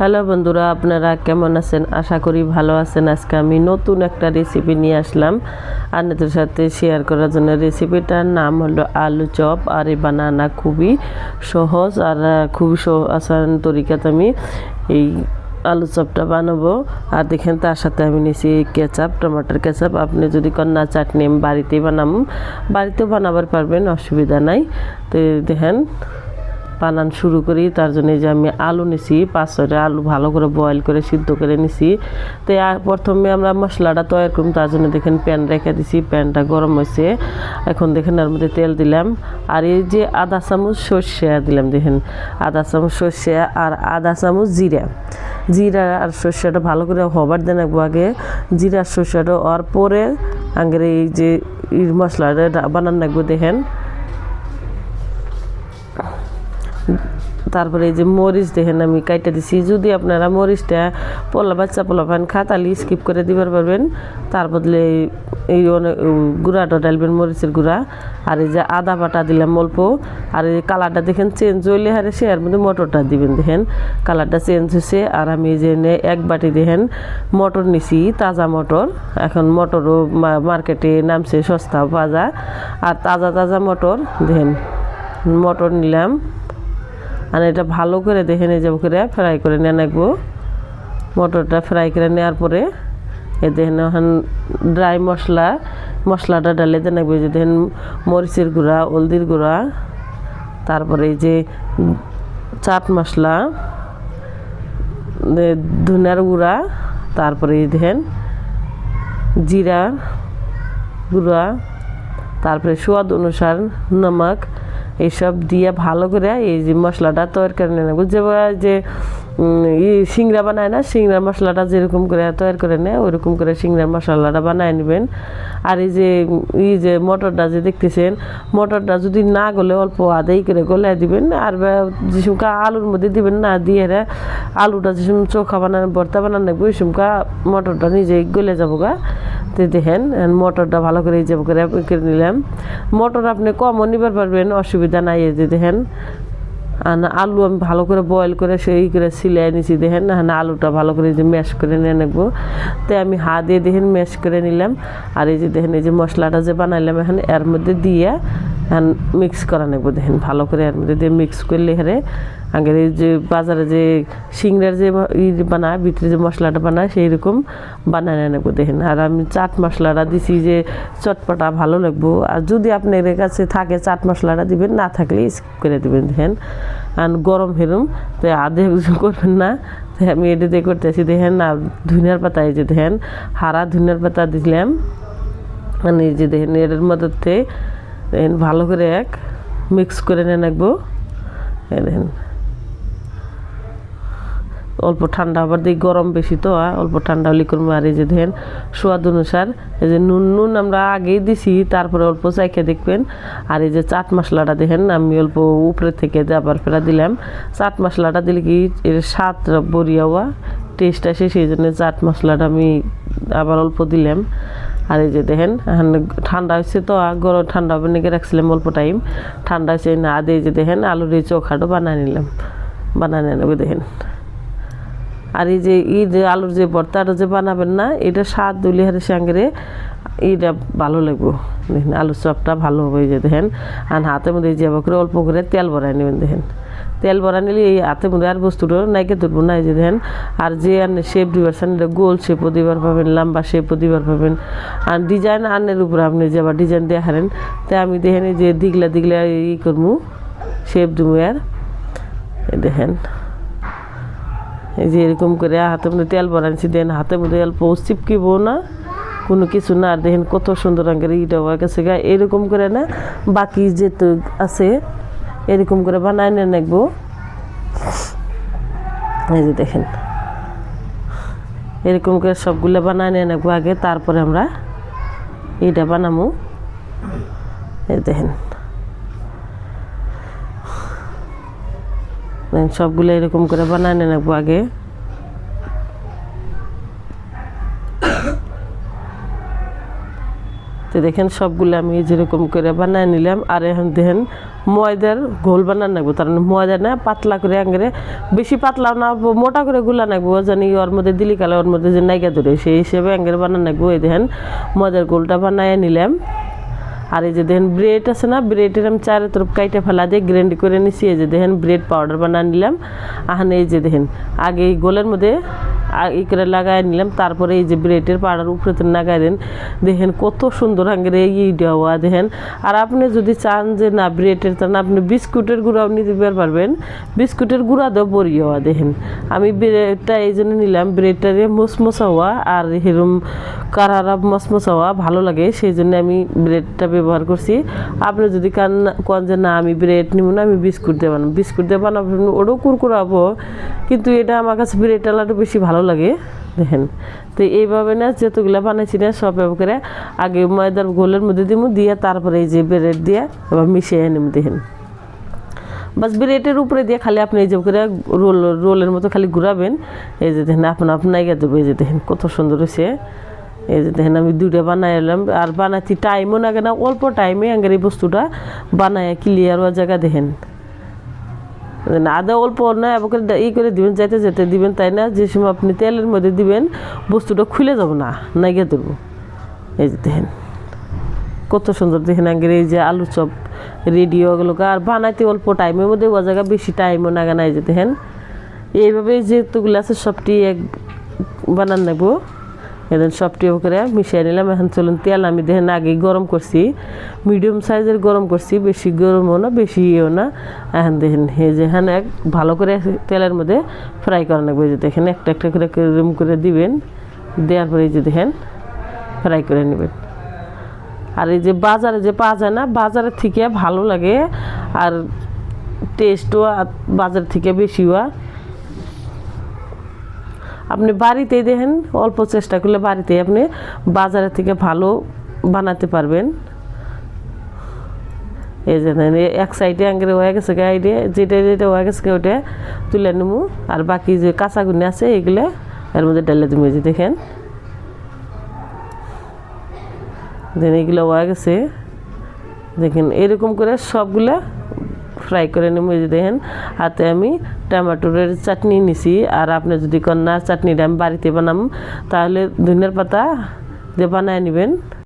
Hello বন্ধুরা, আপনারা কেমন আছেন? আশা করি ভালো আছেন। আজকে আমি নতুন একটা রেসিপি নিয়ে আসলাম। আপনাদের সাথে শেয়ার করার জন্য রেসিপিটার নাম হলো আলু চপ, আর এই বানানা খুবই সহজ আর খুবই আসান তরিকাতে আমি এই আলু চপটা বানাবো। আর দেখেন, তার সাথে আমি নিয়েছি কেচাপ টমাটোর কেচাপ আপনি যদি কন্যা চাটনি বাড়িতেই বানাম, বাড়িতেও বানাবার পারবেন, অসুবিধা নাই। তো দেখেন বানান শুরু করি, তার জন্য যে আমি আলু নিছি পাঁচ ছয়টা আলু ভালো করে বয়েল করে সিদ্ধ করে নিছি। তো প্রথমে আমরা মশলাটা তৈরি করুন তার জন্য দেখেন প্যান রেখে দিছি প্যানটা গরম হয়েছে। এখন দেখেন এর মধ্যে তেল দিলাম। আর এই যে আধা চামচ সর্ষে দিলাম, দেখেন। আধা চামচ সর্ষে আর আধা চামচ জিরা। জিরা আর সর্ষেটা ভালো করে হবার দেন একবার আগে। জিরা সর্ষেটা হওয়ার পরে আগের এই যে মশলাটা বানান রাখব দেখেন। তারপরে এই যে মরিচ দেখেন আমি কাইটা দিছি। যদি আপনারা মরিচটা পোলা বাচ্চা পোলা পান খা তাহলে স্কিপ করে দিবার পারবেন। তার বদলে এই অনেক গুঁড়াটা ডালবেন, মরিচের গুঁড়া। আর এই যে আদা বাটা দিলাম অল্প। আর এই কালারটা দেখেন চেঞ্জ হইলে হারে সে এর মধ্যে মটরটা দিবেন দেখেন। কালারটা চেঞ্জ হয়েছে আর আমি এই যে এক বাটি দেখেন মটর নিছি, তাজা মটর। এখন মটরও মার্কেটে নামছে সস্তা পাওয়া যায় আর তাজা তাজা মটর দেখেন, মটর নিলাম। আর এটা ভালো করে দেখে নিয়ে যাব করে, ফ্রাই করে নিয়ে রাখব মটরটা ফ্রাই করে নেওয়ার পরে, এ দেখেন এখন ড্রাই মশলা, মশলাটা ডালে রাখব এই যে দেখেন মরিচের গুঁড়া, হলদির গুঁড়া, তারপরে এই যে চাট মশলা, এ ধনিয়ার গুঁড়া, তারপরে এই দেখেন জিরা গুঁড়া, তারপরে স্বাদ অনুসার নমক এইসব দিয়ে ভালো করে এই যে মশলাটা তৈরি করে নেব। যে উম, ই সিংড়া বানায় না? সিংড়ার মশলাটা যেরকম করে তৈরি করে নেয়, ওইরকম করে সিংড়ার মশলাটা বানায় নেবেন। আর এই যে এই যে মটরটা যে দেখতেছেন, মটরটা যদি না গলে অল্প আদাই করে গলায় দিবেন, আর বা- যে সমকা আলুর মধ্যে দিবেন না, দিয়ে আলুটা যে সময় চোখা বানানো, ভর্তা বানানো লাগবে, ওই সমকা মটরটা নিজেই গলে যাব গা। তো দেখেন মটরটা ভালো করে এই যে করে নিলাম। মটর আপনি কমও নিবার পারবেন, অসুবিধা নাই, এই যে দেখেন। আলু আমি ভালো করে বয়েল করে সেই করে সিলাই নিছি, দেখেন না? আলুটা ভালো করে যে ম্যাশ করে নিয়ে নেব। তো আমি হা দিয়ে দেখেন ম্যাশ করে নিলাম। আর এই যে দেখেন, এই যে মশলাটা যে বানাইলাম এখন, এর মধ্যে দিয়ে এখন মিক্স করা নেব, দেখেন, ভালো করে এর মধ্যে দিয়ে মিক্স করলে হারে আগের যে বাজারে যে সিংড়ার যে ই বানায়, ভিতরে যে মশলাটা বানায় সেই রকম বানায় নেব, দেখেন। আর আমি চাট মশলাটা দিছি যে চটপটা ভালো লাগবো। আর যদি আপনার কাছে থাকে চাট মশলাটা দিবেন, না থাকলে স্কিপ করে দিবেন, দেখেন। আর গরম হেরুম তো আধে করবেন না। আমি এটা দিয়ে করতেছি, দেখেন, আর ধনিয়ার পাতা এই যে, দেখেন, হারা ধনিয়ার পাতা দিলাম। মানে এই যে, দেখেন এর মধ্যে দেখেন ভালো করে এক মিক্স করে নিয়ে রাখব দেখেন। অল্প ঠান্ডা, আবার দিই গরম বেশি তো অল্প ঠান্ডা হলে করব। আর এই যে দেখেন স্বাদ অনুসার, এই যে নুন নুন আমরা আগেই দিছি, তারপরে অল্প চাইকে দেখবেন। আর এই যে চাট মশলাটা দেখেন, আমি অল্প উপরে থেকে আবার ফেরা দিলাম। চাট মশলাটা দিলে কি, এর স্বাদ বড়িয়া টেস্ট আসে, সেই জন্য চাট মশলাটা আমি আবার অল্প দিলাম। আর এই যে দেখেন ঠান্ডা হয়েছে তো গরম ঠান্ডা হবে নাকি রাখছিলাম অল্প টাইম। ঠান্ডা হয়েছে না আদে যে দেখেন, আলুর এই চোখাটো বানিয়ে নিলাম। বানিয়ে নেব দেখেন। আর এই যে এই যে আলুর যে ভর্তাটা যে বানাবেন না, এটা স্বাদ দুলি হারের সঙ্গে এইটা ভালো লাগবো। দেখেন, আলুর চপটা ভালো হবে যে দেখেন। আর হাতের মধ্যে যে অল্প করে তেল ভরাই নেবেন, দেখেন। তেল ভরা নিলে এই হাতে মধ্যে আর বস্তুটা নাইকে তুলবো না, এই যে দেখেন। আর যে আনে শেপ দিবার চান গোল শেপও দিবার পাবেন লম্বা শেপও দিবার পাবেন, আর ডিজাইন আনের উপরে আপনি যে আবার ডিজাইন দেখারেন তাই আমি দেখেন যে দিগলা দিগলা ই করব শেপ দিব আর দেখেন। এই যে এরকম করে হাতে মধ্যে তেল ভরা বানাইছি দেন হাতে মধ্যে অল্প চিপকিব না, কোনো কিছু না, আর দেখেন কত সুন্দর রঙের ইটা গেছে গা, এরকম করে না, বাকি যেতে আছে এরকম করে বানায় নিয়ে নেব এই যে দেখেন। এরকম করে সবগুলো বানায় নিয়ে নেব আগে, তারপরে আমরা এটা বানাবো এই দেখেন। সবগুলো এরকম করে বানায় নিয়ে নেব আগে। তো দেখেন সবগুলো আমি যেরকম করে বানায় নিলাম। আর এখন দেখেন ময়দার ঘোল বানান নাগবো তার ময়দা না পাতলা করে আঙ্গরে, বেশি পাতলা না, মোটা করে গুলা নাগবো জানি ওর মধ্যে দিলি কালে ওর মধ্যে যে নাইকা ধরে, সেই হিসেবে আঙ্গের বানান নাগবো এই দেখেন ময়দার গোলটা বানায় নিলাম। আর এই যে দেখেন ব্রেড আছে না, ব্রেডের আমি চারে তরফ কাইটে ফেলা দিয়ে গ্রেন্ড করে নিছি। এই যে দেখেন ব্রেড পাউডার বানিয়ে নিলাম। আহানে এই যে দেখেন, আগে এই গোলের মধ্যে ই করে লাগাই নিলাম, তারপরে এই যে ব্রেডের পাড়ার উপরে তো লাগাই দেন। দেখেন কত সুন্দর আঙ্গের এই দেওয়া দেখেন। আর আপনি যদি চান যে না ব্রেডের তা না আপনি বিস্কুটের গুঁড়াও নিতে পারবেন। বিস্কুটের গুঁড়া দেওয়া বড়ি হওয়া, দেখেন। আমি ব্রেডটা এই জন্য নিলাম ব্রেডটা দিয়ে মসমসা হওয়া আর হেরম কারারা মসমসা হওয়া ভালো লাগে, সেই জন্য আমি ব্রেডটা ব্যবহার করছি। আপনি যদি কান কন যে না, আমি ব্রেড নিব না, আমি বিস্কুট দিয়ে বানাবো বিস্কুট দিয়ে বানাবো ওটাও কুরকুরাবো কিন্তু এটা আমার কাছে ব্রেড আলাটা বেশি ভালো লাগে, দেখেন। তো এইভাবে না যতগুলো বানাইছি না, সব করে আগে ময়দার গোলের মধ্যে দিব দিয়ে তারপরে এই যে ব্রেড দিয়ে এবার মিশিয়ে নিম, দেখেন। বাস ব্রেডের উপরে দিয়ে খালি আপনি এই যে করে রোল, রোলের মতো খালি ঘুরাবেন। এই যে দেখেন আপনার আপনার দেবো, এই যে দেখেন, কত সুন্দর হয়েছে। এই যে দেখেন, আমি দুইটা বানাই এলাম, আর বানাইছি টাইমও লাগে না, অল্প টাইমে আঙ্গের এই বস্তুটা বানায় ক্লিয়ার হওয়ার জায়গা, দেখেন। আদা অল্প না এবার ই করে দিবেন, যাইতে যেতে দিবেন, তাই না? যে সময় আপনি তেলের মধ্যে দিবেন, বস্তুটা খুলে যাব না, নাইগে ধরবো। এই যে দেখেন, কত সুন্দর দেখেন আগের এই যে আলু চপ রেডি ওগুলোকে আর বানাইতে অল্প টাইমের মধ্যে ও জায়গা বেশি টাইমও নাগা এই যে দেখেন। এইভাবে যেহেতুগুলো আছে, সবটি এক বানান নেব। এদের সবটি করে মিশিয়ে নিলাম। এখন চলুন তেল আমি দেখেন আগে গরম করছি। মিডিয়াম সাইজের গরম করছি, বেশি গরমও না বেশি ইয়েও না। এখন দেখেন, এই যে এখানে এক ভালো করে তেলের মধ্যে ফ্রাই করা এই যে দেখেন, একটা একটা করে রুম করে দিবেন। দেওয়ার পরে যে দেখেন, ফ্রাই করে নেবেন। আর এই যে বাজারে যে পাওয়া যায় না, বাজারের থেকে ভালো লাগে। আর টেস্টও বাজার থেকে বেশি হয় আপনি বাড়িতেই দেখেন, অল্প চেষ্টা করলে বাড়িতেই আপনি বাজারের থেকে ভালো বানাতে পারবেন। এই যে এক সাইডে আঙ্গেরে হয়ে গেছে গাইডে যেটা যেটা হয়ে গেছে ওটা তুলে নেব। আর বাকি যে কাঁচাগুনি আছে, এগুলো এর মধ্যে ডালে তুমি যে দেখেন। দেন এগুলো হয়ে গেছে। দেখেন, এরকম করে সবগুলা ফ্রাই করে নেব, এই যে দেখেন। হাতে আমি টমেটোরের চাটনি নিছি, আর আপনি যদি কন্যার চাটনিটা আমি বাড়িতে বানাম, তাহলে ধনিয়ার পাতা দিয়ে বানায় নেবেন।